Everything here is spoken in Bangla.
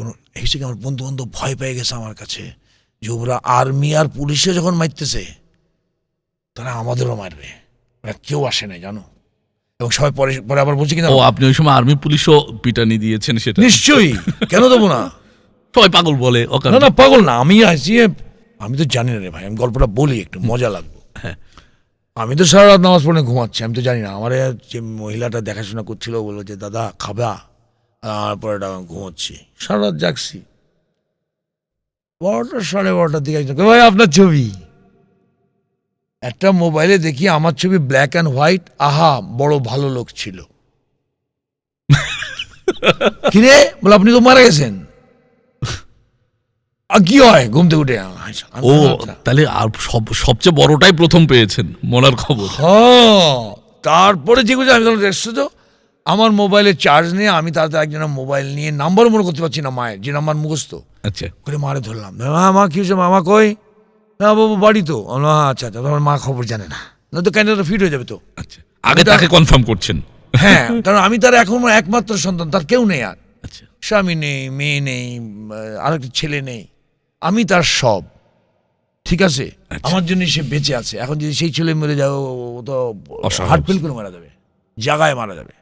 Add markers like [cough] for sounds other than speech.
কোনো কি আমার বন্ধু বান্ধব ভয় পেয়ে গেছে আমার কাছে। যে ওরা আর্মি আর পুলিশে যখন মারতেছে তারা আমাদেরও মারবে। ওরা কেউ আসে নাই জানো? এবং সবাই পরে পরে আবার বলছে কিনা ও আপনি ওই সময় আর্মি পুলিশও পিটানি দিয়েছেন সেটা? নিশ্চয়ই! কেন দেবো না? সবাই পাগল বলে না। না পাগল না আমি আছি আমি তো জানি না রে ভাই আমি গল্পটা বলি একটু মজা লাগবে। হ্যাঁ। আমি তো সারা রাত নামাজ পড়ে ঘুমাচ্ছি আমি তো জানি না। আমার যে মহিলাটা দেখাশোনা করছিল বলল যে দাদা খাবা। আর পরে এটা ঘুমাচ্ছি। সারা রাত জাগছি। বারোটা সাড়ে বারোটার দিকে একজন, ভাই আপনার ছবি? একটা মোবাইলে দেখি আমার ছবি ব্ল্যাক অ্যান্ড হোয়াইট আহা বড় ভালো লোক ছিল। [laughs] কিরে? বলে আপনি তো মারা গেছেন। আর কি হয়? ঘুম থেকে উঠে ও আচ্ছা। তাহলে আর সব সবচেয়ে বড়টাই প্রথম পেয়েছেন মনার খবর। হ্যাঁ তারপরে যে কিছু আমি তখন দেখছ তো আমার মোবাইলে চার্জ নিয়ে আমি তাড়াতাড়ি একজনের মোবাইল নিয়ে নাম্বার মনে করতে পারছি না মায়ের যে নাম্বার মুখস্থ। আচ্ছা। করে মারে ধরলাম। মা মা কি হয়েছে? মামা কই? না বাবু বাড়ি তো। বললাম, আচ্ছা আচ্ছা তোমার মা খবর জানে না। না তো ক্যান্ডেলটা ফিট হয়ে যাবে তো। আচ্ছা আগে তাকে কনফার্ম করছেন। হ্যাঁ কারণ আমি তার এখন একমাত্র সন্তান তার কেউ নেই আর। আচ্ছা। স্বামী নেই মেয়ে নেই আর একটা ছেলে নেই। আমি তার সব। ঠিক আছে? আচ্ছা। আমার জন্য সে বেঁচে আছে। এখন যদি সেই ছেলে মরে যাও ও তো হার্ট ফেল করে মারা যাবে। জায়গায় মারা যাবে।